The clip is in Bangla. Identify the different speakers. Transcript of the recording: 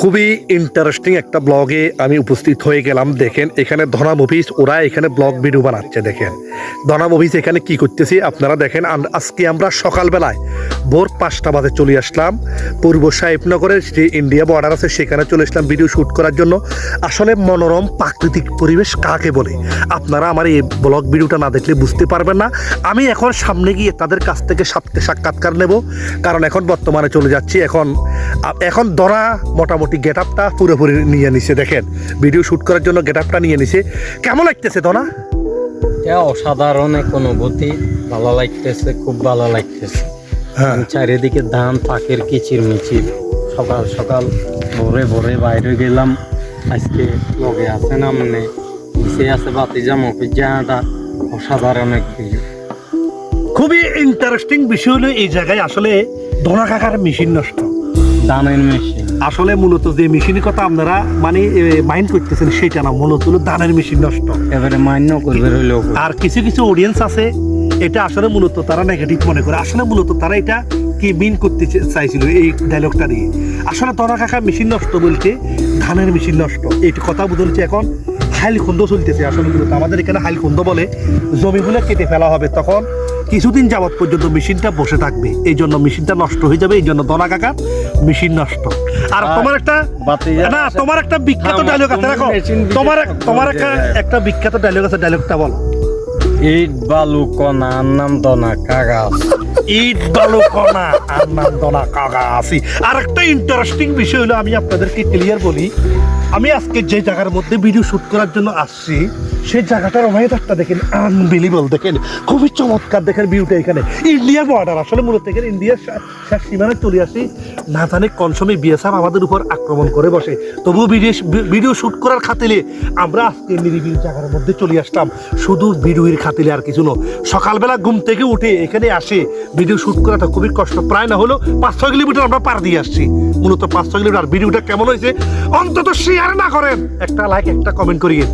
Speaker 1: খুবই ইন্টারেস্টিং একটা ব্লগে আমি উপস্থিত হয়ে গেলাম, দেখেন। এখানে ধনা মুভিস ওরা এখানে ব্লগ ভিডিও বানাচ্ছে, দেখেন। ধনা মুভিস এখানে কি করতেছি, আপনারা দেখেন আজকে আমরা সকালবেলায় ভোর পাঁচটা বাজে চলে আসলাম। পূর্ব সাহেবনগরের যে ইন্ডিয়া বর্ডার আছে, সেখানে চলে আসলাম ভিডিও শ্যুট করার জন্য। আসলে মনোরম প্রাকৃতিক পরিবেশ কাকে বলে? আপনারা আমার এই ব্লগ ভিডিওটা না দেখলে বুঝতে পারবেন না। আমি এখন সামনে গিয়ে তাদের কাছ থেকে সাক্ষাৎকার নেব। কারণ এখন বর্তমানে চলে যাচ্ছি, এখন এখন ধরা মোটামুটি গেট আপটা পুরোপুরি নিয়ে নিছে দেখেন। ভিডিও শ্যুট করার জন্য গেট আপটা নিয়ে নিছে। কেমন লাগতেছে
Speaker 2: এটা অসাধারণ এক অনুভূতি ভালো লাগতেছে খুব ভালো লাগতেছে।
Speaker 1: হ্যাঁ।
Speaker 2: চারিদিকে ধান পাখির কিচির মিচির সকাল সকাল ভোরে ভোরে বাইরে গেলাম। আজকে লগে আছে না মানে নিচে আছে বাতি বাতিজা মফিজাটা অসাধারণ এক ভিউ
Speaker 1: খুবই ইন্টারেস্টিং বিষয় হলো এই জায়গায় আসলে ধনা কাকার মেশিন নষ্ট।
Speaker 2: ধানের মেশিন
Speaker 1: আসলে মূলত যে মেশিনের কথা আপনারা মানে মাইন্ড করতেছেন সেটা না মূলত হলো ধানের মেশিন নষ্ট।
Speaker 2: এবারে মান্য করবে রইল
Speaker 1: আর কিছু কিছু অডিয়েন্স আছে এটা আসলে মূলত তারা নেগেটিভ মনে করে। আসলে মূলত তারা এটা কি মিন করতে চাইছিল এই ডায়লগটা দিয়ে আসলে তরা কাকা মেশিন নষ্ট বলতে ধানের মেশিন নষ্ট। এই কথা বলছে এখন হাইল খুন্দ চলতেছে। আসলে মূলত আমাদের এখানে হাইল খুন্দ বলে জমিগুলো কেটে ফেলা হবে। তখন কিছুদিন যাবৎ পর্যন্ত মেশিনটা বসে থাকবে। এই জন্য মেশিনটা নষ্ট হয়ে যাবে এই জন্য দনা কাকার মেশিন নষ্ট। আর তোমার একটা না তোমার একটা বিখ্যাত ডায়লগ আছে
Speaker 2: তুমি
Speaker 1: রাখো। তোমার তোমার একটা একটা বিখ্যাত ডায়লগ আছে ডায়লগটা বলো।
Speaker 2: ইট বালু কণা আর নাম দনা কাগাজ
Speaker 1: ইট বালু কণা আর নাম দনা কাগা আর একটা ইন্টারেস্টিং বিষয় হলো আমি আপনাদেরকে ক্লিয়ার বলি আমি আজকে যে জায়গার মধ্যে ভিডিও শ্যুট করার জন্য আসছি সেই জায়গাটার ওয়েদারটা দেখেন আনবিলিবল দেখেন খুবই চমৎকার, দেখেন ভিউটা এখানে। ইন্ডিয়া বর্ডার আসলে মূলত এখানে ইন্ডিয়ার শেষ সীমানায় চলে আসি। না জানে কোন সময় বিএসএফ আমাদের উপর আক্রমণ করে বসে। তবুও ভিডিও ভিডিও শুট করার খাতিলে আমরা আজকে নিরিবিলি জায়গার মধ্যে চলে আসলাম শুধু ভিডিওর খাতিলে আর কিছু না সকালবেলা ঘুম থেকে উঠে এখানে আসে। ভিডিও শুট করাটা খুবই কষ্ট। প্রায় না হলো পাঁচ ছয় কিলোমিটার আমরা পার দিয়ে আসছি। মূলত পাঁচ ছয় কিলোমিটার। ভিডিওটা কেমন হয়েছে? অন্তত শেয়ার না করেন। একটা লাইক একটা কমেন্ট করিয়ে।